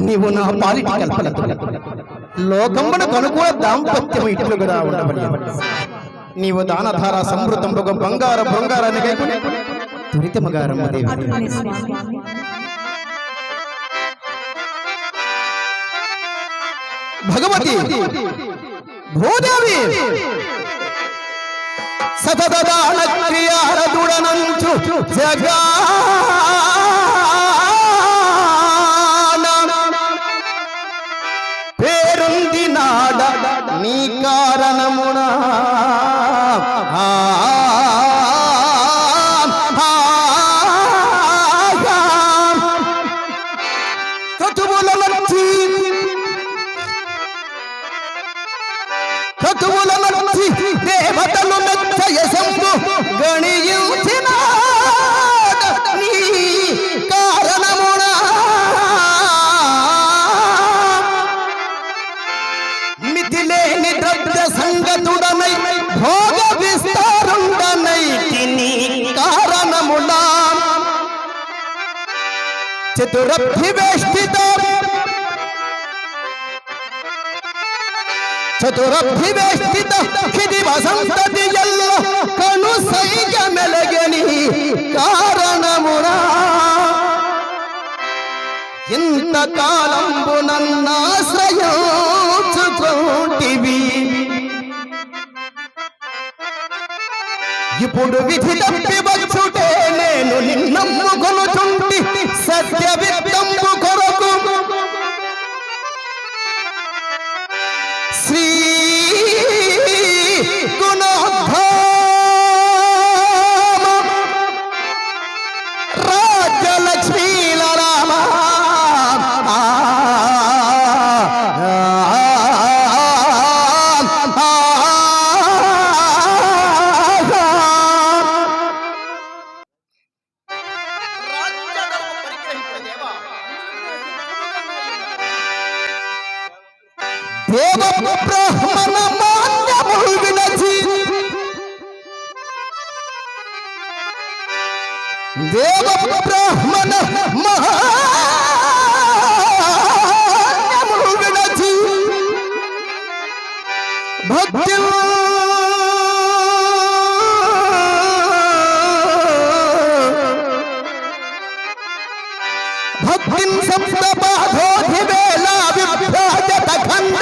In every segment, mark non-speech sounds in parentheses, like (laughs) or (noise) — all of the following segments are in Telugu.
నీవు నా పాలిటి కల్పనతో లోకమునకు అనుకూల దాంపత్యం ఇట్లు కదా ఉండబడి. నీవు దానధార సమృద్ధంబుగ బంగార బృంగారాన్ని కైకుని తురితమగారమ్మ దేవి భగవతి భూదేవి సతదాన క్రియారదుడనంచు జగా నీ కారణమునా చతురభివేష్టిత కిది వసంతతి ఎల్ల కను సైగ మెలగని కారణమునా ఇంత కాలంబు నన్నాశ్రయించుకోటివి ఇప్పుడు విధి తప్పి వచ్చుటే నేను నిన్నమ్ముకొనుచుంటి ত্যাবিতম্বু করকুম শ্রী গুণধর భక్తిం సప్త బాధోధి వేళ విభ్రాజత ఖండ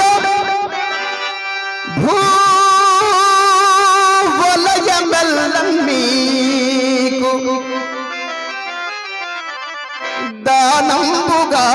భూవలయమెల్లం మీకు దానంబుగా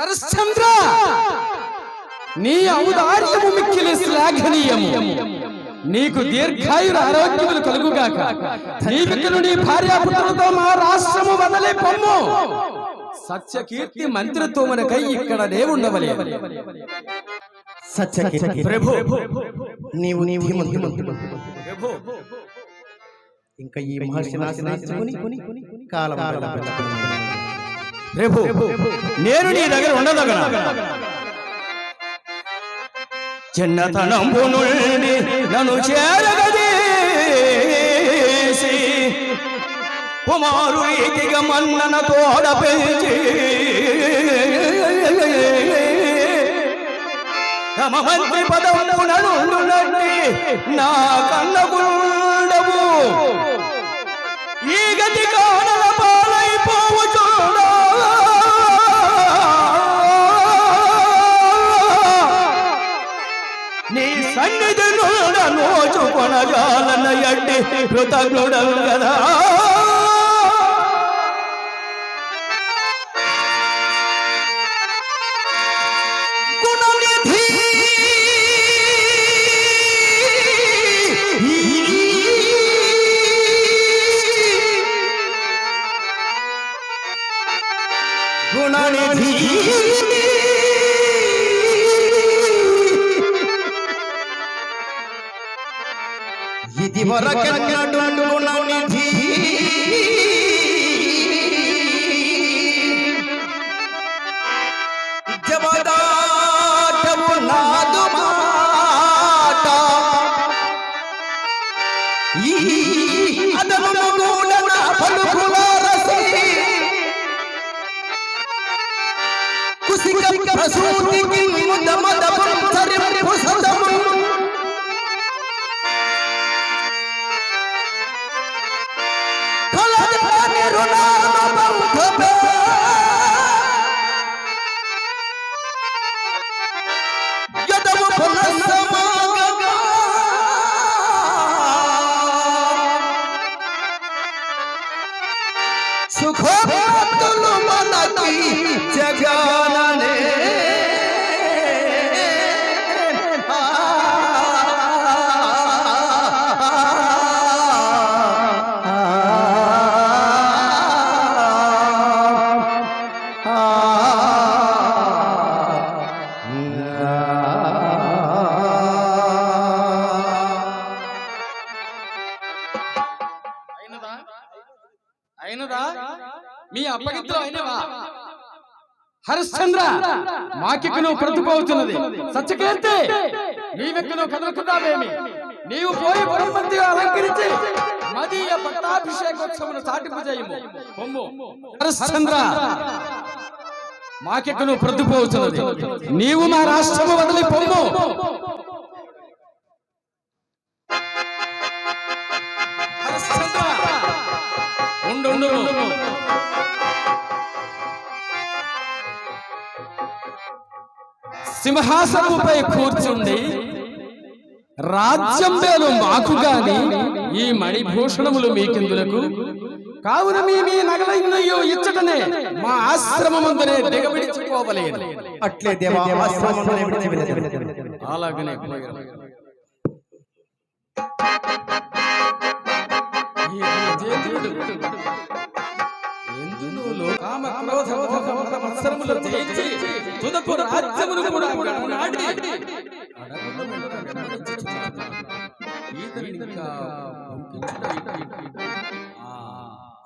హరిశ్చంద్ర! నీ ఔదార్యము మిక్కిలి శ్లాఘనీయము. నీకు దీర్ఘాయుర ఆరోగ్యములు కలుగుగాక. నీవికను నీ భార్యాపుత్రులతో మా రాష్ట్రము వదలే పొమ్ము. సత్యకీర్తి మంత్రిత్వమునకై ఇక్కడ ఉండవలే సత్యకీర్తి. ప్రభు నీవు నీవు ధీమంతుడు. ఇంకా ఈ మహర్షి నాశనాశికుని కాలం రేపు నేను నీ దగ్గర ఉండదగన. చిన్నతనం నుండి నన్ను చేరగదీసి కుమారు మన్నన తోడ పెంచి తమ మంత్రి పదవులు నడు నా కన్నగుండవు సన్నిధి నుండ నోచుకొనజాలన ఎట్టి కృతజ్ఞుడవు కదా నువ్వు ప్రతిపోతున్నది సత్యకీర్తి నీవెక్కు నువ్వు కదలకున్నావేమి నీవు పోయి బృహస్పతిగా అలంకరించి మదీయ పట్టాభిషేకోత్సవమును సాటింపు చేయము పొమ్ము హరిశ్చంద్ర మాకెక్కు నువ్వు ప్రతిపోతున్నది నీవు మా రాష్ట్రము వదిలి పొమ్ము. సింహాసనముపై కూర్చుండి రాజ్యం పేరు మాకు గాని ఈ మణిభూషణములు మీకెందులకు కావున మీ మీ నగలయ్యో ఇచ్చటనే మా ఆశ్రమమందునే దిగబిడిచిపోవలేదు అట్లే దేవా. అలాగనే. ఈ విజేతుడు ఎందులో లోకామ క్రోధ మోహ మద మత్సరములు జయించి తుదకు రాజ్యమును కూడా నాడి ఈతని ఇంకా ఆ,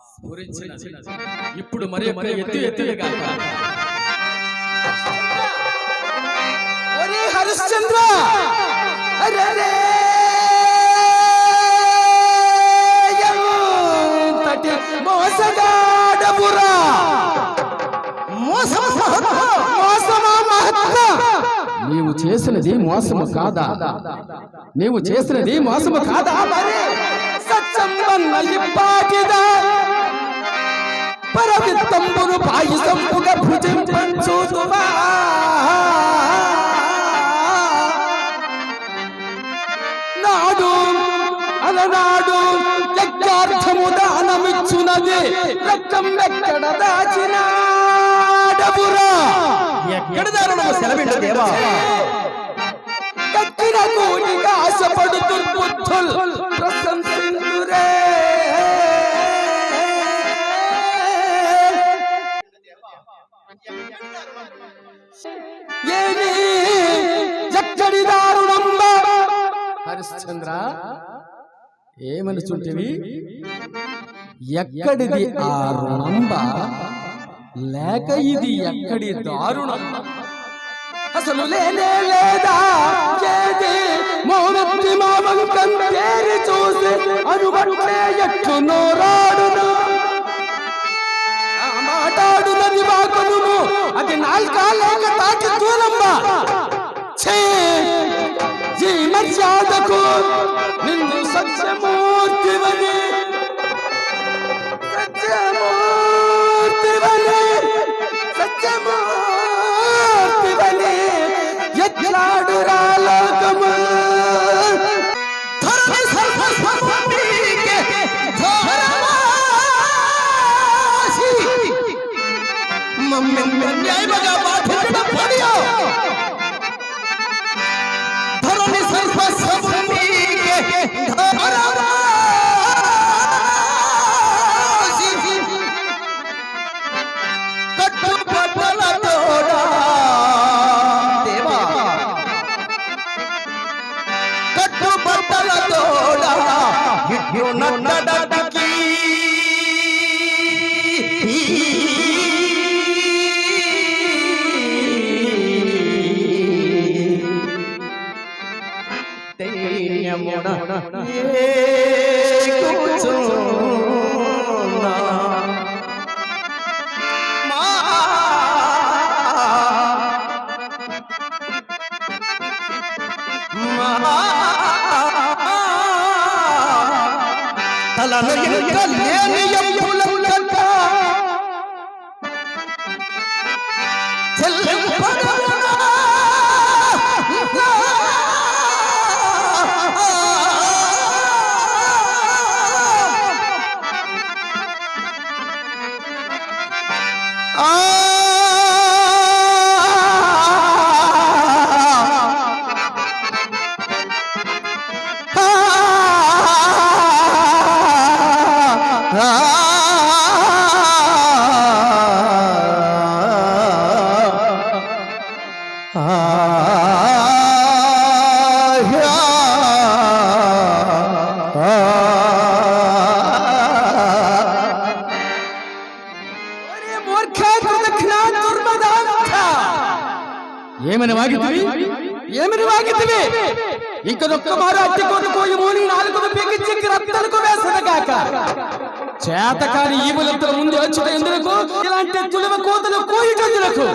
స్ఫురించినది. ఇప్పుడు మరి మరి ఎత్తు ఎత్తుగా ఒరే హరిశ్చంద్ర అరే ఎంతటి నీవు చేసినది మోసము కాదా? నీవు చేసినది మోసము కాదా మరి? సత్సంబన్న ఇప్పాటిదా పరవిత్తంబును పాయసంపుగా భుజింపంచుతువా నాడు అలనాడు యజ్ఞార్థము దానమిచ్చునది రక్తం ఎక్కడ దాచినాడబురా ఎక్కడ దారుణము సెలవిండు దేవా. కక్కిన ఆశపడుతు ఏమి? ఎక్కడి దారుణంబ హరిశ్చంద్ర. ఏమనుచుంటివి ఎక్కడిది ఆ రుణంబ లేక ఇది ఎక్కడి దారుణం? అసలు లేనే లేదా? ఏది? మౌనత్తి మామంకం పేరు చూసి అనుబట్లే ఎట్లు నోరాడును? ఆ మాటాడునది వాకును అది నాల్క లేక తాకి దూరంబా ఛే! ఈ మర్యాదకు నిన్ను సత్యమూర్తివని. సత్యమూర్తివని. సత్యమూర్తివని. புலங்கள் ఏమని వాగితివి? ఏమని వాగితివి? ఇంకొక మారు అట్టి పోయి మూని నాలుగు పీకించి రక్తలకు వేసదగాక చేతకాని ఈవులంతల ముందు వచ్చిన ఎందుకు ఇలాంటి తులువ కోతలు కోయిటందులకు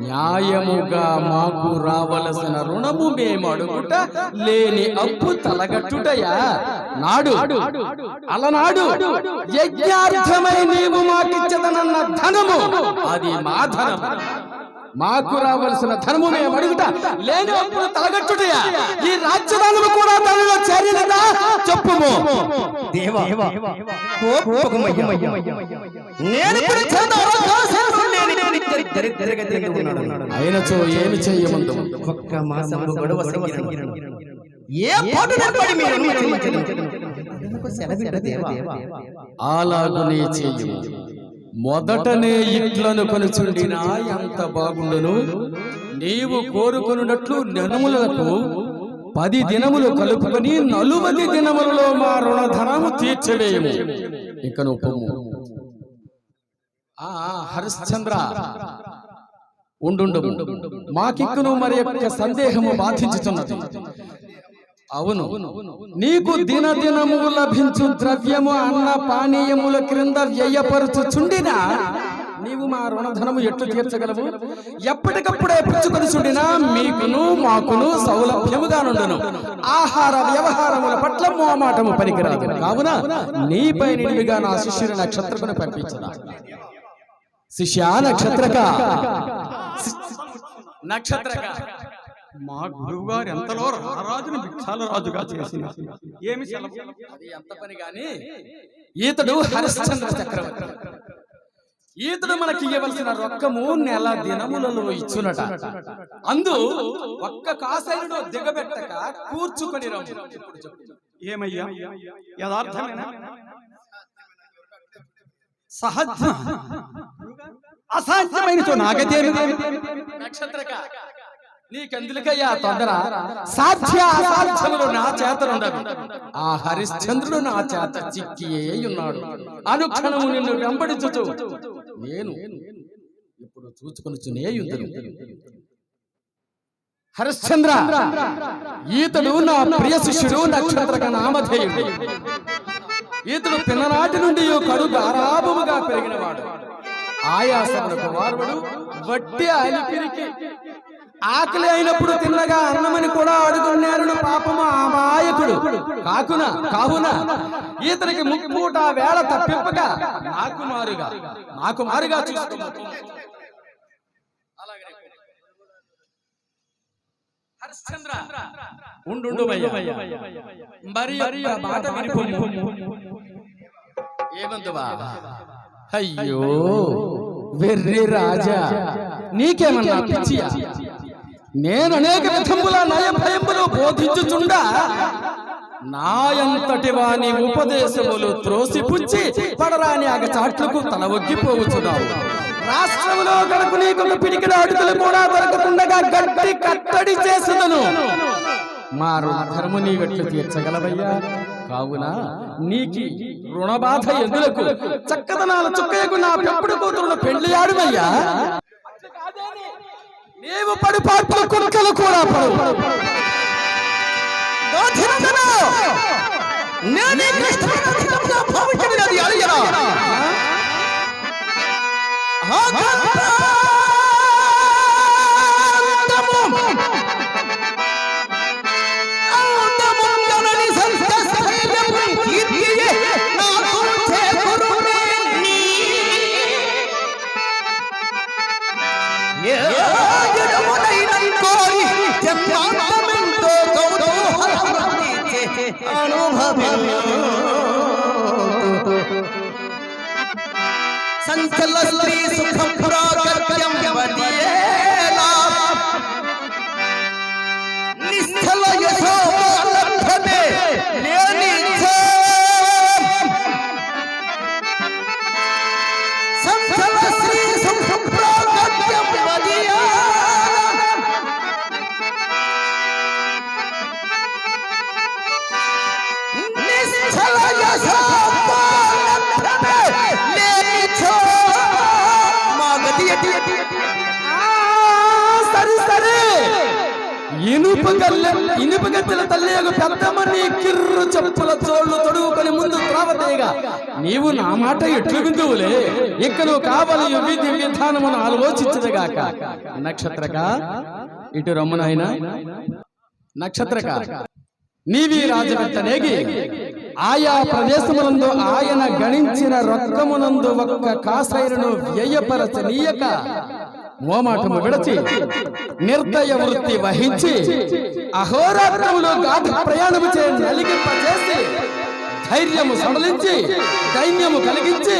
న్యాయముగా మాకు రావలసిన రుణము మేము అడుగుట లేని అప్పు తలగట్టుటయా? నాడు అలనాడు యజ్ఞార్థమై నీవు మాకిచ్చదనన్న ధనము అది మా ధనం. మాకు రావలసిన మేము అడుగుట లేని అప్పుడు తలగట్టుటయా ఈ రాజ్యదానము కూడా దానిలో చేరినదా? చెప్పుము. దేవా. నేను ఏమి ఒక్క మాసము గడువ సంగిరను. ఏ పాటు నిలబడి మీరు అనుమతించను? నాకు సెలవిడు దేవా. అలాగునే చెయ్యము మొదటనే ఇట్లను కొనుచుండినా ఎంత బాగుండును? నీవు కోరుకున్నట్లు నెనములకు పది దినములు కలుపుకొని నలువది దినములలో మా రుణధనము తీర్చవేయము ఇక నువ్వు ఆ ఆ, హరిశ్చంద్ర. ఉండు మాకిక్కును మరి యొక్క సందేహము బాధించుతున్నది అవును. నీకు దినదినము లభించు ద్రవ్యము అన్న పానీయముల క్రింద వ్యయపరుచుచుండినా నీవు మా రుణధనము ఎట్లు తీర్చగలవు? ఎప్పటికప్పుడే పుచ్చుకొని చుండినా మీకును మాకును సౌలభ్యముగా నుండును. ఆహార వ్యవహారముల పట్ల మోమాటము పనికిరాదు. కావున నీపై నిడివిగా నా శిష్యుని నక్షత్రకును పంపించదా? శిష్య నక్షత్రక. నక్షత్రక. మా గురువు గారు ఎంతలో రారాజుని భిక్షాల రాజుగా చేసిన ఏమి అది ఎంత పని గాని ఈతడు హరిశ్చంద్ర చక్రవర్తి. ఈతడు మనకి ఇవ్వవలసిన రొక్కము నెల దినములలో ఇచ్చునట. అందు ఒక్క కాసైనను దిగబెట్టక కూర్చుకొని. ఏమయ్యా? యథార్థమేనా? సహజ. అసాధ్యమైనతో నాగదేవి. నక్షత్రక నీకెందులకయ్యా తొందర? సాధ్య అసాధ్యములు నా ఆ హరిశ్చంద్రుడు నా చేత చిక్కియే ఉన్నాడు అనుక్షణము నిన్ను వెంబడించుచు. నేను ఇప్పుడు చూచుకొనుచునే యుద్ధను హరిశ్చంద్ర ఈతడు నా ప్రియ శిష్యుడు నక్షత్రక నామధేయుడు. ఈతడు పిన్ననాటి నుండి కడు గారాభముగా పెరిగినవాడు. ఆయాసమునకు వారుడు వట్టి అలిపిరికి ఆకలి అయినప్పుడు తిన్నగా అన్నమని కూడా అడుగున్నారు పాపము ఆ మాయకుడు. కాకున కావున ఈతనికి ముక్కుట వేళ తప్పింపగా నాకు మారుగా. నాకు మారుగా చూసుకో. ఉండు మరి యొక్క మాట వినిపొమ్ము. ఏమందువా? అయ్యో వెర్రి రాజా. నీకేమన్నా పిచ్చియా? నేను అనేక విధముల నయ భయములు బోధించుచుండా నాయంతటి వాని ఉపదేశములు త్రోసిపుచ్చి పడరాని ఆగ చాట్లకు తల ఒగ్గిపోవచ్చున్నావు రాష్ట్రములో గడకు నీకు పిడికిన అడుగులు కూడా దొరకకుండా గట్టి కట్టడి చేసేదను మా రుణధర్ము నీ వెట్లు తీర్చగలవయ్యా. కావున నీకి రుణబాధ ఎందులకు? చక్కదనాల చుక్కయకు నా పెంపుడు కూతురును పెళ్ళి ఆడుమయ్యా. నీవు పడి పాటలు కుక్కలు కూడా పడు నేను ఈ కృష్ణుని అధికంగా భావించినది అడియరా సంచల స్త్రీ సుఖం ప్రాగత్యం ఇనుపగల్లె ఇనుపగత్తెల ఇనుప గద్దెల తల్లి యొక్క పెద్దమ్మ కిర్రు చెప్పుల చోళ్ళు తొడుగుకొని ముందు త్రావతేగా నీవు నా మాట ఎట్లు బిందువులే ఇక నువ్వు కావాలి విధి విధానమును ఆలోచించదుగాక. నక్షత్రక? ఇటు రమ్మనాయన నక్షత్రక? నీవి రాజవెత్తనేగి ఆయా ప్రదేశములందు ఆయన గణించిన రొక్కమునందు ఒక్క కాసైరను వ్యయపరచనీయక. మోమాటము విడచి నిర్దయ వృత్తి వహించి అహోరాత్రములు గాఢ ప్రయాణము చే నలిగింపజేసి ధైర్యము సడలించి దైన్యము కలిగించి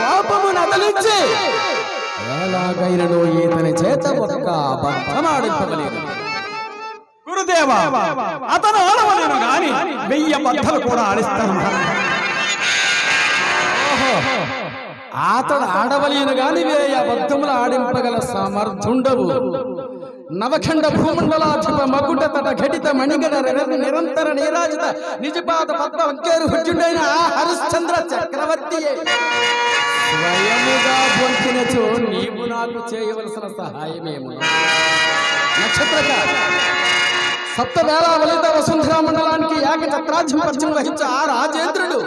పాపము నదలించి ఎలాగైనను ఈతని చేత ఒక్క అబద్ధమాడింపగలేదు గురుదేవా అతను ఆడవలేను గాని వెయ్యి బద్దలు కూడా ఆడిస్తాను. అతడు ఆడవలేను గాని వేయ అబద్ధములు ఆడింపగల సామర్థ్యుండవు నవఖండ భూమండలాధిప మగుట తట ఘటిత మణిగణ నిరంతర నీరాజిత నిజపాత పద్మ వంకేరు హుజ్జుడైన ఆ హరిశ్చంద్ర చక్రవర్తి స్వయముగా పొందినచో నీవు నాకు చేయవలసిన సహాయమేము నక్షత్రక సప్తవేళ వలిత వసుంధరా మండలానికి ఏక చక్రాధిపత్యం వహించే ఆ రాజేంద్రుడు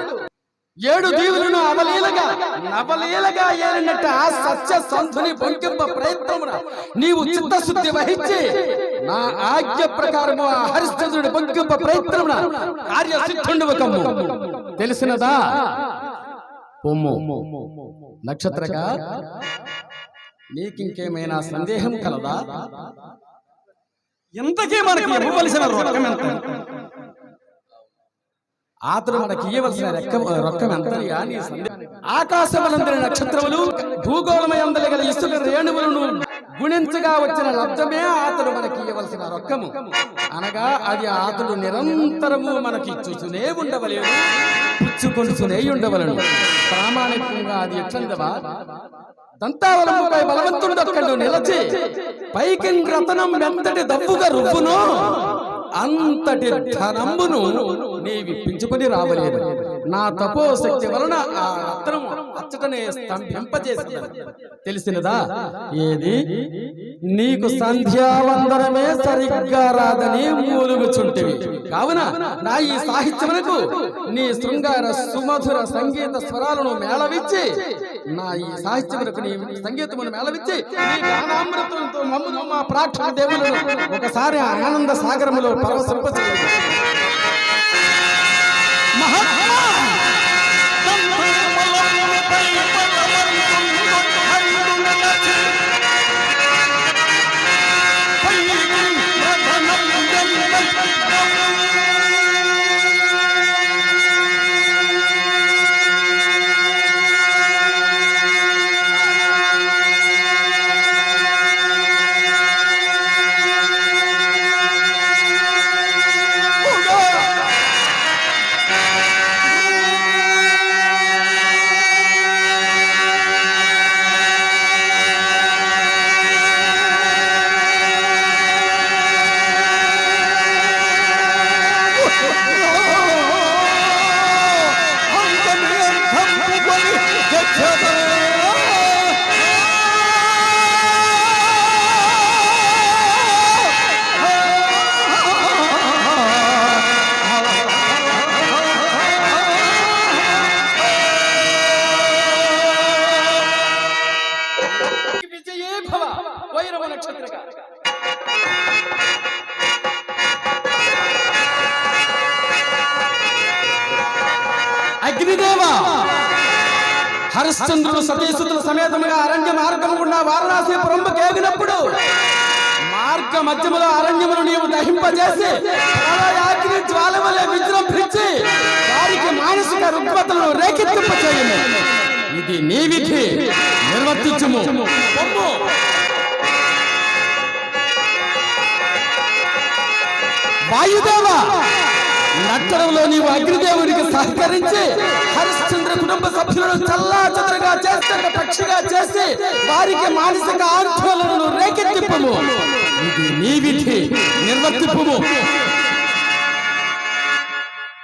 ఏడు దీవులను అవలీలగా నవలీలగా ఏలినట్టు ఆ సత్య సంధుని బొంకింప ప్రయత్నమున నీవు చిత్తశుద్ధి వహించి నా ఆజ్ఞ ప్రకారము ఆ హరిశ్చంద్రుడి బొంకింప ప్రయత్నమున కార్యసిద్ధుండవ కమ్ము తెలిసినదా? పొమ్ము. నక్షత్రగా నీకింకేమైనా సందేహం కలదా? ఇంతకీ మనకి ఇవ్వవలసిన రొక్కం ఎంత? అతడు మనకి ఇయ్యవలసిన రెక్క రొక్కం ఎంత అని ఆకాశమనందరి నక్షత్రములు భూగోళమయందలి గల ఇసుక రేణువులను గుణించగా వచ్చిన లబ్ధమే అతడు మనకి ఇయ్యవలసిన రొక్కము అనగా అది అతడు నిరంతరము మనకి చూస్తూనే ఉండవలేదు పుచ్చుకొనుచునే ఉండవలను. ప్రామాణికంగా అది ఎట్లందవా? దంతావలముపై బలవంతుడు నిలచి పైకి రతనం ఎంతటి దవ్వుగా రువ్వును. అంతటి ధనంబును నీ విప్పించుకొని రావలేదు. నా తపోశక్తి వలన ఆ రత్నము అచ్చటనే స్తంభింపజేసింది తెలిసినదా? ఏది? నీకు సంధ్యావందనమే సరిగ్గా రాదని మూలుగుచుంటివి. కావున నా ఈ సాహిత్యమునకు నీ శృంగార సుమధుర సంగీత స్వరాలను మేళవిచ్చి నా ఈ సాహిత్యమునకు నీ సంగీతమును మేళవిచ్చి నీ గానామృతంతో మమ్మును మా ప్రాక్షణ దేవులను ఒకసారి ఆనంద సాగరములో పరవశింపచేయదు విజయే వైరవ అగ్నిదేవ! హరిశ్చంద్రుడు సతీసుతుల సమేతముగా అరణ్య మార్గం గుండా వారణాసి పురంబు కేగినప్పుడు మార్గ మధ్యములో అరణ్యమును నీవు దహింపజేసి ప్రళయాగ్ని జ్వాల వలె విజృంభించి వారికి మానసిక రుగ్మతలను రేకెత్తింపచేయము. ఇది నీ విధి. నిర్వర్తించుము. వాయుదేవ నట్టడంలో నీవు అగ్నిదేవుడికి సహకరించి హరిశ్చంద్ర కుటుంబ సభ్యులను చల్లా చెదరగా చేస్తున్న పక్షిగా చేసి వారికి మానసిక ఆందోళనను రేకెత్తిప్పము. ఇది నీ విధి నిర్వర్తింపము.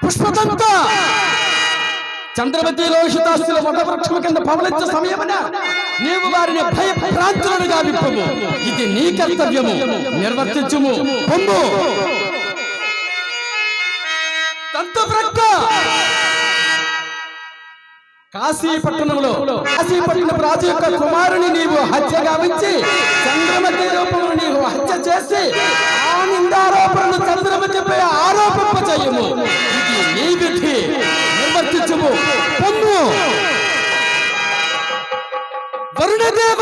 పుష్పదంత! చంద్రవతి లోషితాస్తుల వటవృక్షం కింద పవలించ సమయమున నీవు వారిని భయ భ్రాంతులను గావిప్పము ఇది నీ కర్తవ్యము. నిర్వర్తించుము. పొమ్ము దంతప్రక్క కాశీపట్టణంలో కాశీపట్నం రాజు యొక్క కుమారుని నీవు హత్య గావించి చంద్రమతి రూపమును నీవు హత్య చేసి ఆ నిందారోపణను చంద్రమతిపై ఆరోపింపచేయము. ఇది నీ విధి. నిర్వర్తించము. పొమ్ము వరుణదేవ.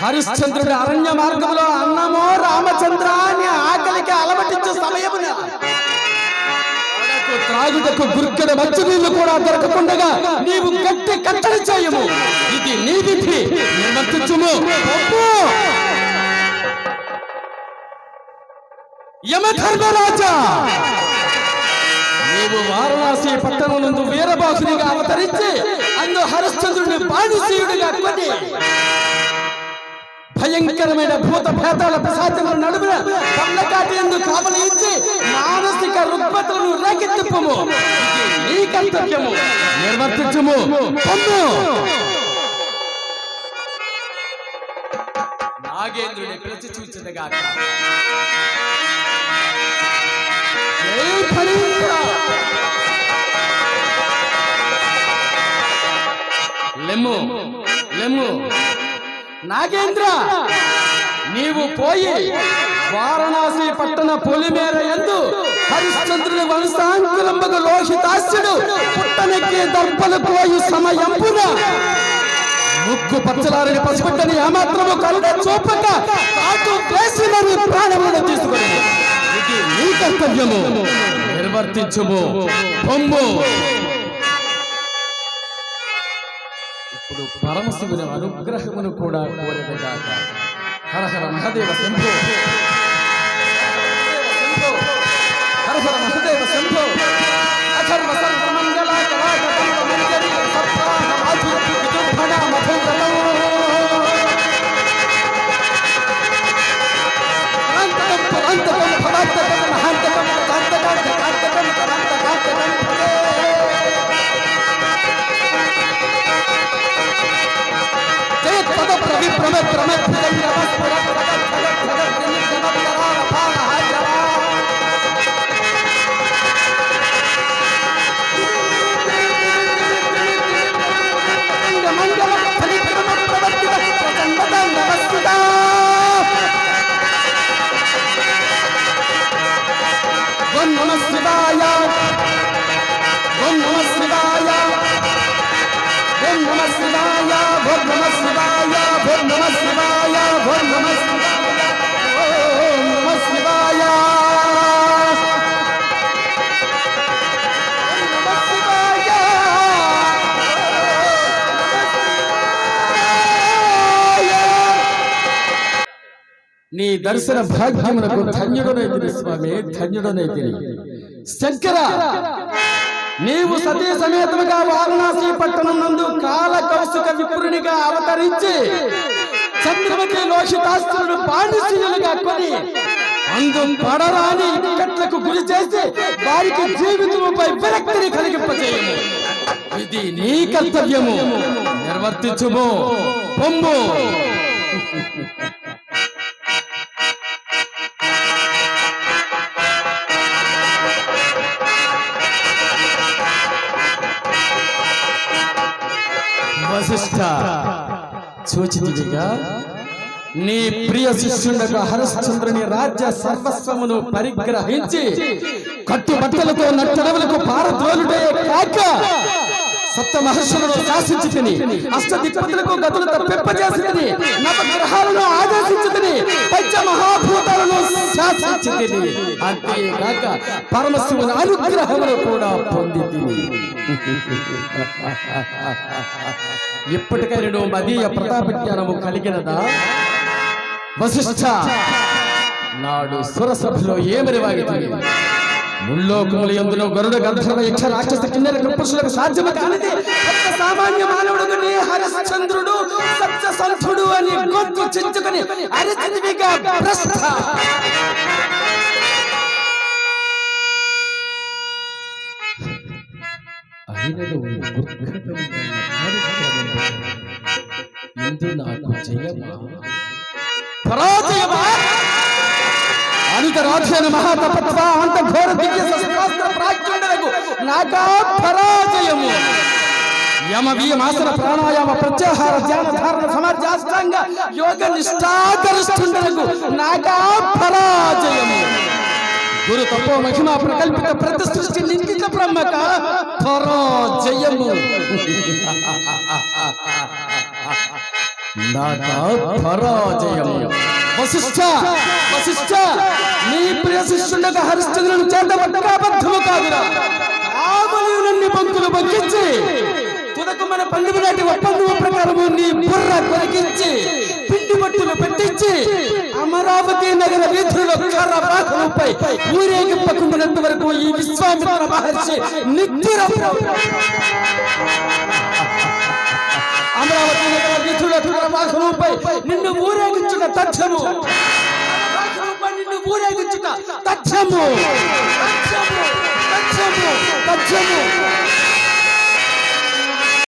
హరిశ్చంద్రుడి అరణ్య మార్గంలో అన్నమో రామచంద్ర అని ఆకలికి అలవటించే సమయమున త్రాగుటకు గుర్కెడ మంచి నీళ్ళు కూడా దొరకకుండగా నీవు గట్టి కట్టడి చేయము. ఇది నీ విధి. నిర్వర్తించుము. యమధర్మరాజా. నీవు వారణాసి పట్టణం నందు వీరబాసునిగా అవతరించి అందు హరిశ్చంద్రుని బాణిసీయుడిగా కొని భయంకరమైన భూత భేదాల పిశాచముల నడుమున పల్లకాటి ఎందు కావలి ఇచ్చి మానసిక రుగ్మతలను రేకెత్తిప్పము నీ కర్తవ్యము నిర్వర్తించము. పొందు. నాగేంద్రుని పిలిచి చూచిందగాక లెమ్ము లెమ్ము. నాగేంద్ర నీవు పోయి వారణాసి పట్టణ పొలిమేర ఎందు హరిశ్చంద్రుని వంశాంకులంబకు లోహితాస్యుడు పుట్టనెక్కి దర్పలు పోయి సమయంపున ముగ్గు పచ్చలారని పసిబిడ్డని ఏమాత్రము కలుగ చూపక కాటు వేసి మరి ప్రాణములను తీసుకుని ఇది నీ కర్తవ్యము. నిర్వర్తించుము. పొమ్ము. ఇప్పుడు పరమశివుని అనుగ్రహమును కూడా కోరదగాక హర హర మహదేవ శంభో హర హర మహదేవ శంభో అథర్వ సర్వమంగళ కళాకటంబ మంజరి సప్తాహ మాధుర విజృంభణ మధురలో అనంతకం పరాంతకం प्रविप्रम प्रम నీ దర్శన భాగ్యమునకు ధన్యుడనైతిని స్వామి ధన్యుడనైతిని. శంకర నీవు సతీ సమేతముగా వారణాసి పట్టణం నందు కాల కౌశిక విపురునిగా అవతరించి చంద్రమతి లోషితాస్త్రుడు పాండిశ్యులుగా కొని అందం పడరాని ఇక్కట్లకు గురి చేసి వారికి జీవితముపై విరక్తిని కలిగింపజేయము ఇది నీ కర్తవ్యము. నిర్వర్తించుము. పొమ్ము. చూచితివిగా నీ ప్రియ శిష్యుండగా హరిశ్చంద్రుని రాజ్య సర్వస్వమును పరిగ్రహించి కట్టుబట్టలతో నట్టడములకు పారద్రోలుడే కాక సప్త మహర్షులను శాసించి తిని అష్ట దిక్పతులకు గతులు తప్పింపజేసి తిని నవగ్రహాలను ఆదేశించి తిని పంచ మహాభూతాలను శాసించి తిని అంతేగాక పరమశివుని అనుగ్రహమును కూడా పొంది తిని (laughs) నువ్వు మదీయ ప్రతాప జ్ఞానము కలిగినదా? వశిష్ఠ నాడు సురసభలో ఏమని వాగితుంది ముల్లోకములు ఎందులో గరుడ గంధర్వ యక్ష రాక్షస కిన్నెర కృపురుషులకు సాధ్యము కానిది. ఒక్క సామాన్య మానవుడు నీ హరిశ్చంద్రుడు సత్యసంధుడు అని గొంతు చించుకుని అరిచితివిగా ప్రస్థ ఇందు నాకు జయమా? పరాజయమా? అనిత రాజ్యాన మహాతపత్వ అంత ఘోర దివ్య శస్త్రాస్త్ర ప్రాచుండలకు నాకా పరాజయము యమ వియమాసన ప్రాణాయామ ప్రత్యాహార ధ్యాన ధారణ సమాజ అష్టాంగ యోగ నిష్ఠాగరిష్ఠుండలకు నాకా పరాజయము గురు తపో మహిమ ప్రకల్పిత ప్రతి సృష్టి నిందిత బ్రహ్మక పరాజయము నాకా పరాజయము వశిష్ఠ వశిష్ఠ నీ ప్రియ శిష్యుండగా హరిశ్చంద్రుని చేత పట్టకాబద్ధము కాదురా. ఆవలి నన్ను పంకించి తుదకు మన పండుగ నాటి ఒప్పందం ప్రకారము నీ బుర్ర కొరికించి పిండి బట్టులు పెట్టించి అమరావతి నగర వీధుల్లో కర్రపాకులపై వరకు ఈ విశ్వామిత్ర మహర్షి నిత్యుర అమరావతి నిన్ను ఊరేగించుట తథ్యము. నిన్ను ఊరేగించుట తథ్యము. తథ్యము. తథ్యము. తథ్యము.